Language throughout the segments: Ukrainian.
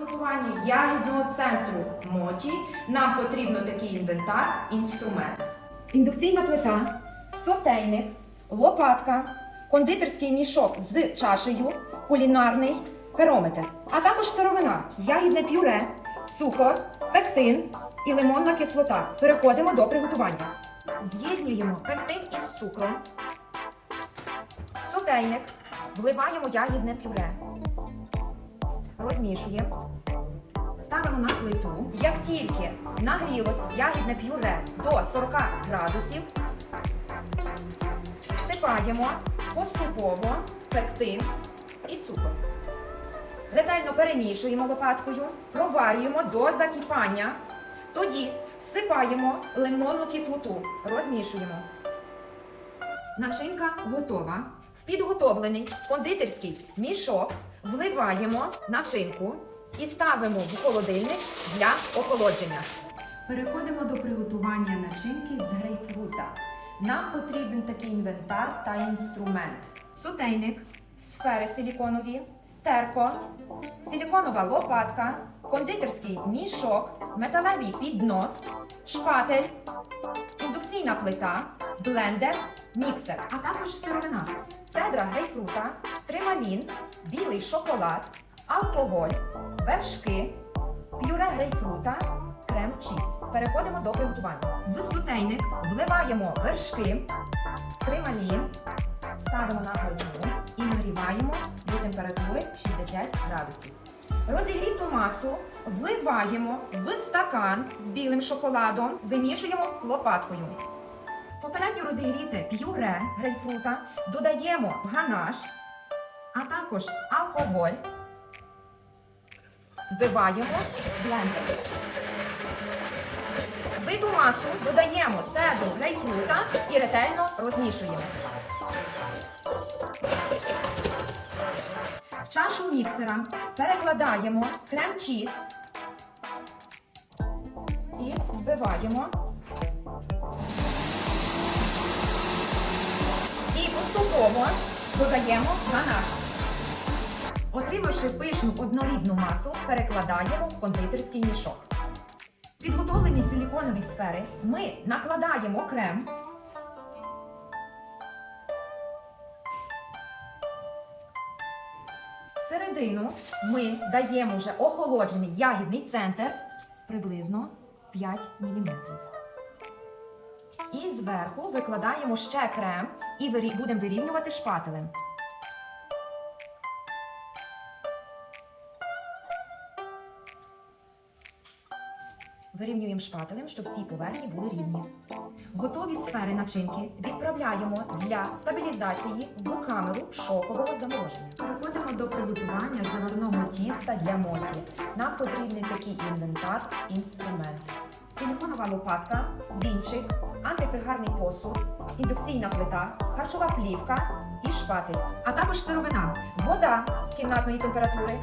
приготування ягідного центру моті нам потрібно такий інвентар, інструмент. Індукційна плита, сотейник, лопатка, кондитерський мішок з чашею, кулінарний перометр, а також сировина, ягідне пюре, цукор, пектин і лимонна кислота. Переходимо до приготування. З'єднуємо пектин із цукром. Сотейник вливаємо ягідне пюре. Розмішуємо. Ставимо на плиту. Як тільки нагрілось ягідне пюре до 40 градусів, всипаємо поступово пектин і цукор. Ретельно перемішуємо лопаткою, проварюємо до закипання. Тоді всипаємо лимонну кислоту, розмішуємо. Начинка готова. В підготовлений кондитерський мішок вливаємо начинку і ставимо в холодильник для охолодження. Переходимо до приготування начинки з грейпфрута. Нам потрібен такий інвентар та інструмент: сотейник, сфери силіконові, терко, силіконова лопатка, кондитерський мішок, металевий піднос, шпатель, індукційна плита, блендер, міксер, а також сировина, цедра грейпфрута, трималін, білий шоколад, алкоголь, вершки, пюре грейпфрута, крем чіз. Переходимо до приготування. В сутейник вливаємо вершки, трималін, ставимо на плиту і нагріваємо до температури 60 градусів. Розігріту масу вливаємо в стакан з білим шоколадом, вимішуємо лопаткою. Попередньо розігріте пюре грейпфрута, додаємо ганаш, а також алкоголь, збиваємо блендер. Збиту масу додаємо цедру грейпфрута і ретельно розмішуємо. В чашу міксера перекладаємо крем-чіз і збиваємо. І поступово додаємо ганаш. Отримавши пишну однорідну масу, перекладаємо в кондитерський мішок. Підготовлені силіконові сфери ми накладаємо крем. Всередину ми даємо вже охолоджений ягідний центр приблизно 5 мм. І зверху викладаємо ще крем і будемо вирівнювати шпателем. Вирівнюємо шпателем, щоб всі поверхні були рівні. Готові сфери начинки відправляємо для стабілізації в камеру шокового замороження. Переходимо до приготування заварного тіста для моті. Нам потрібний такий інвентар, інструмент. Силіконова лопатка, вінчик, антипригарний посуд, індукційна плита, харчова плівка і шпатель, а також сировина, вода кімнатної температури,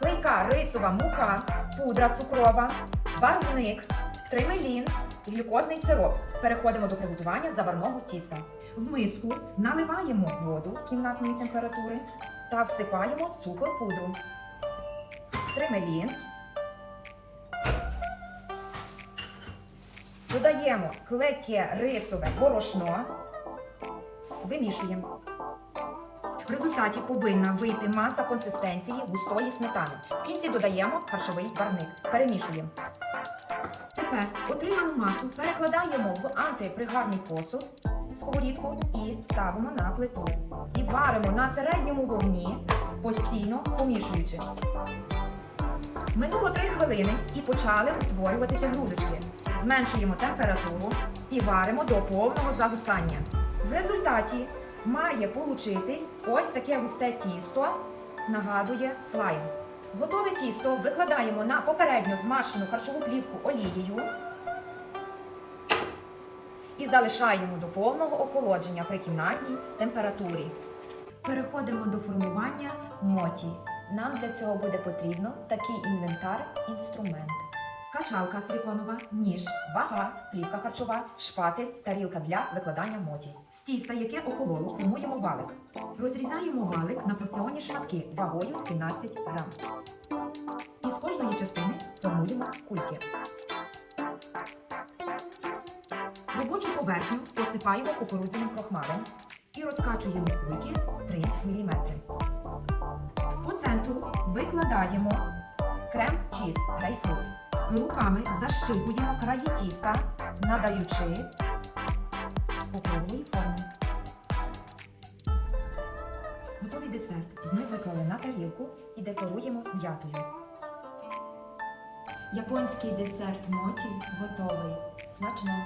клейка рисова мука, пудра цукрова, барвник, тримелін, глюкозний сироп. Переходимо до приготування заварного тіста. В миску наливаємо воду кімнатної температури та всипаємо цукор пудру, тримелін. Додаємо клейке рисове борошно, вимішуємо. В результаті повинна вийти маса консистенції густої сметани. В кінці додаємо харчовий барник. Перемішуємо. Тепер отриману масу перекладаємо в антипригарний посуд, сковорідку і ставимо на плиту. І варимо на середньому вогні, постійно помішуючи. Минуло 3 хвилини і почали утворюватися грудочки. Зменшуємо температуру і варимо до повного загусання. В результаті має получитись ось таке густе тісто, нагадує слайм. Готове тісто викладаємо на попередньо змащену харчову плівку олією і залишаємо до повного охолодження при кімнатній температурі. Переходимо до формування моті. Нам для цього буде потрібно такий інвентар, інструмент. Качалка силіконова, ніж, вага, плівка харчова, шпатель, тарілка для викладання моті. З тіста, яке охололо, формуємо валик. Розрізаємо валик на порціонні шматки вагою 17 грам. Із кожної частини формуємо кульки. Робочу поверхню посипаємо кукурудзяним крохмалем і розкачуємо кульки 3 мм. По центру викладаємо крем чіз грейпфрут. Руками защипуємо краї тіста, надаючи округлої форми. Готовий десерт ми виклали на тарілку і декоруємо м'ятою. Японський десерт моті готовий. Смачного!